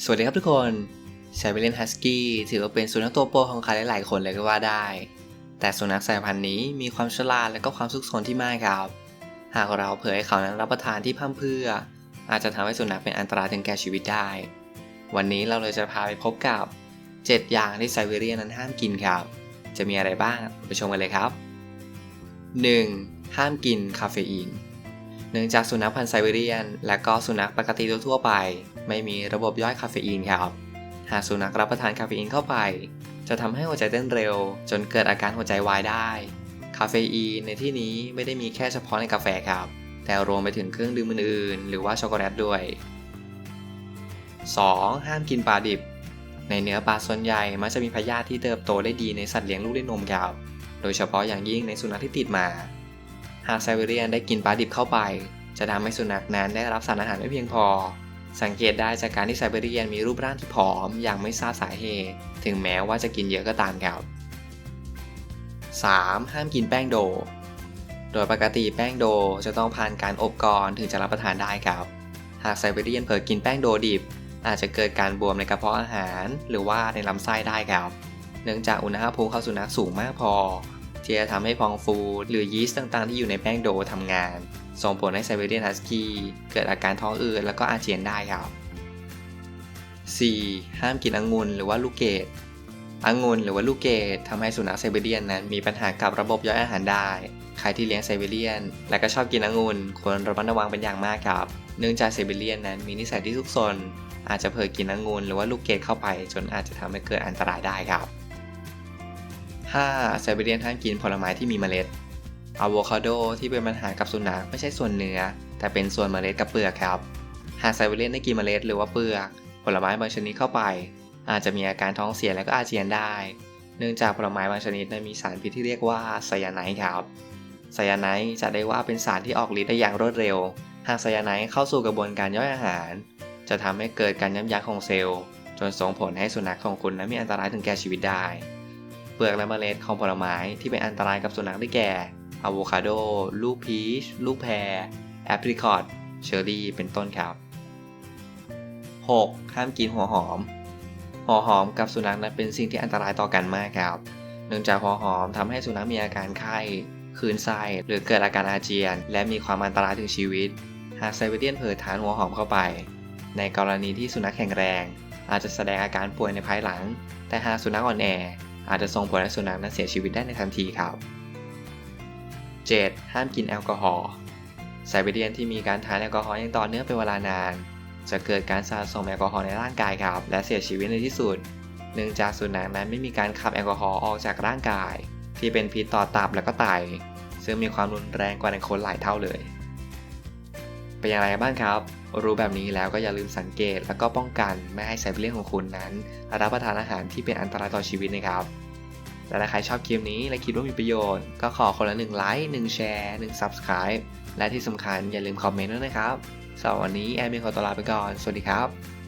สวัสดีครับทุกคนไซเบเรียนฮัสกี้ถือว่าเป็นสุนัขตัวโปรของใครหลายๆคนเลยก็ว่าได้ แต่สุนัขสายพันธุ์นี้มีความฉลาดและก็ความซุกซนที่มากครับ หากเราเผยให้เขานั้นรับประทานที่พั่มเพื่อ อาจจะทำให้สุนัขเป็นอันตรายถึงแก่ชีวิตได้ วันนี้เราเลยจะพาไปพบกับ 7 อย่างที่ไซเบเรียนนั้นห้ามกินครับ จะมีอะไรบ้างไปชมกันเลยครับ 1. ห้ามกินคาเฟอีน เนื่องจากสุนัขพันธุ์ไซเบเรียน และก็สุนัขปกติทั่วไป ไม่มีระบบย่อยคาเฟอีนครับหากสุนัขรับประทานคาเฟอีนเข้าไป จะทำให้หัวใจเต้นเร็ว จนเกิดอาการหัวใจวายได้ คาเฟอีนในที่นี้ไม่ได้มีแค่เฉพาะในกาแฟครับ แต่รวมไปถึงเครื่องดื่มอื่นๆหรือว่าช็อกโกแลตด้วย 2. ห้ามกินปลาดิบ ในเนื้อปลาส่วนใหญ่มักจะมีพยาธิที่เติบโตได้ดีในสัตว์เลี้ยงลูกด้วยนมครับ โดยเฉพาะอย่างยิ่งในสุนัขที่ติดมา หากไซเบเรียนได้กินปลาดิบเข้าไป จะทำให้สุนัขนั้นได้รับสารอาหารไม่เพียงพอ สังเกตได้จากการที่ไซเบเรียนมีรูปร่างที่ผอมอย่างไม่ทราบสาเหตุ ถึงแม้ว่าจะกินเยอะก็ตามครับ 3. ห้ามกินแป้งโด โดยปกติแป้งโดจะต้องผ่านการอบก่อนถึงจะรับประทานได้ครับ หากไซเบเรียนเผลอกินแป้งโดดิบ อาจจะเกิดการบวมในกระเพาะอาหาร หรือว่าในลำไส้ได้ครับ เนื่องจากอุณหภูมิของสุนัขสูงมากพอ ที่จะทำให้พองฟู หรือยีสต์ต่างๆ ที่อยู่ในแป้งโดทำงาน ส่งผลให้ไซเบเรียนฮัสกี้เกิดอาการท้องอืดแล้วก็อาเจียนได้ครับ 4. ห้ามกินองุ่นหรือว่าลูกเกดองุ่นหรือว่าลูกเกดทำให้สุนัขไซเบเรียนนั้นมีปัญหากับระบบย่อยอาหารได้ ใครที่เลี้ยงไซเบเรียน และก็ชอบกินองุ่นควรระมัดระวังเป็นอย่างมากครับ เนื่องจากไซเบเรียนนั้นมีนิสัยที่ซุกซนอาจจะเผลอกินองุ่นหรือว่าลูกเกดเข้าไป จนอาจจะทำให้เกิดอันตรายได้ครับ 5. ไซเบเรียนห้ามกินผลไม้ที่มีเมล็ดอะโวคาโดที่เป็นปัญหากับสุนัขไม่ใช่ส่วนเนื้อ แต่เป็นส่วนเมล็ดกับเปลือกครับ หากไซเบเรียนได้กินเมล็ดหรือว่าเปลือก ผลไม้บางชนิดเข้าไป อาจจะมีอาการท้องเสียและก็อาเจียนได้ เนื่องจากผลไม้บางชนิดมีสารพิษที่เรียกว่าไซยาไนด์ครับไซยาไนด์จะได้ว่าเป็นสารที่ออกฤทธิ์ได้อย่างรวดเร็ว หากไซยาไนด์เข้าสู่กระบวนการย่อยอาหาร จะทำให้เกิดการยับยั้งของเซลล์ จนส่งผลให้สุนัขของคุณนั้นมีอันตรายถึงแก่ชีวิตได้ เปลือกและเมล็ดของผลไม้ที่เป็นอันตรายกับสุนัขได้แก่อะโวคาโด ลูกพีช ลูกแพรแอปริคอตเชอร์รี่ เป็นต้นครับ 6. ห้ามกินหัวหอม หัวหอมกับสุนัขนั้นเป็นสิ่งที่อันตรายต่อกันมากครับ เนื่องจากหัวหอมทำให้สุนัขมีอาการไข้คืนไส้หรือเกิดอาการอาเจียน และมีความอันตรายถึงชีวิต หากไซเบเรียนเผลอทานหัวหอมเข้าไป ในกรณีที่สุนัขแข็งแรง อาจจะแสดงอาการป่วยในภายหลัง แต่หากสุนัขอ่อนแอ อาจจะส่งผลให้สุนัขนั้นเสียชีวิตได้ในทันทีครับ 7. ห้ามกินแอลกอฮอล์ไซเบเรียนที่มีการทานแอลกอฮอล์อย่างต่อเนื่องเป็นเวลานาน จะเกิดการสะสมแอลกอฮอล์ในร่างกายครับ และเสียชีวิตในที่สุด เนื่องจากสุนัขนั้นไม่มีการขับแอลกอฮอล์ออกจากร่างกาย ที่เป็นพิษต่อตับและก็ไตซึ่งมีความรุนแรงกว่าในคนหลายเท่าเลย เป็นอย่างไรบ้างครับ รู้แบบนี้แล้วก็อย่าลืมสังเกตและก็ป้องกันไม่ให้ไซเบเรียนของคุณนั้น รับประทานอาหารที่เป็นอันตรายต่อชีวิตนะครับ และถ้าใครชอบคลิปนี้และคิดว่ามีประโยชน์ ก็ขอคนละ1ไลค์1แชร์1 Subscribe และที่สำคัญอย่าลืมคอมเมนต์ด้วยนะครับสำหรับวันนี้แอมมีขอตัวลาไปก่อน สวัสดีครับ